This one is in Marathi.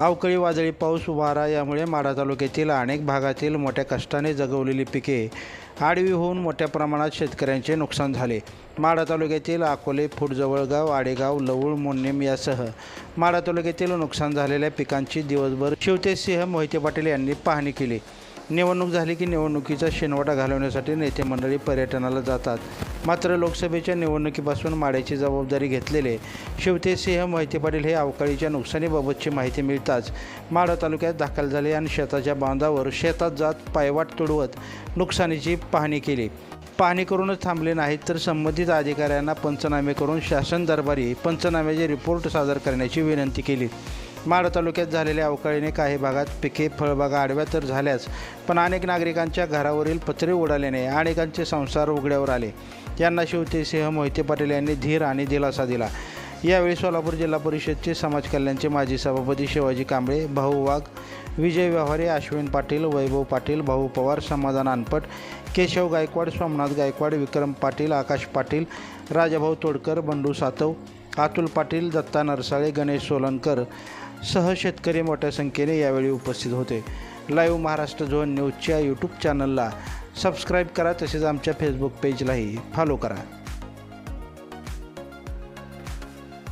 अवकाळी वादळी पाऊस वारा यामुळे माढा तालुक्यातील अनेक भागातील मोठ्या कष्टाने जगवलेली पिके आडवी होऊन मोठ्या प्रमाणात शेतकऱ्यांचे नुकसान झाले. माढा तालुक्यातील अकोले फुटजवळगाव आडेगाव लवूळ मोन्नेम यासह माढा तालुक्यातील नुकसान झालेल्या पिकांची दिवसभर शिवतेसिंह मोहिते पाटील यांनी पाहणी केली. निवडणूक झाली की निवडणुकीचा शेनवाटा घालवण्यासाठी नेते मंडळी पर्यटनाला जातात. मात्र लोकसभेच्या निवडणुकीपासून माड्याची जबाबदारी घेतलेले शिवतेसिंह मोहिते पाटील हे अवकाळीच्या नुकसानीबाबतची माहिती मिळताच माढा तालुक्यात दाखल झाले आणि शेताच्या बांधावर शेतात जात पायवाट तुडवत नुकसानीची पाहणी केली. पाहणी करूनच थांबले नाहीत तर संबंधित अधिकाऱ्यांना पंचनामे करून शासन दरबारी पंचनाम्याचे रिपोर्ट सादर करण्याची विनंती केली. माढ तालुक्यात झालेल्या अवकाळीने काही भागात पिके फळबागा आडव्या तर झाल्याच पण अनेक नागरिकांच्या घरावरील पत्रे उडाल्याने अनेकांचे संसार उघड्यावर आले. यांना शिवतेसिंह मोहिते पाटील यांनी धीर आणि दिलासा दिला. यावेळी सोलापूर जिल्हा परिषदचे समाज कल्याणचे माजी सभापती शिवाजी कांबळे भाऊ वाघ विजय व्यवहारे अश्विन पाटील वैभव पाटील भाऊ पवार समाधान अनपट केशव गायकवाड सोमनाथ गायकवाड विक्रम पाटील आकाश पाटील राजाभाऊ तोडकर बंडू सातव अतुल पाटील दत्ता नरसाळे गणेश सोलनकर सह शेतकरी मोठ्या संख्येने यावेळी उपस्थित होते. लाईव्ह महाराष्ट्र झोन न्यूजच्या यूट्यूब चॅनलला सबस्क्राईब करा तसेच आमच्या फेसबुक पेजलाही फॉलो करा.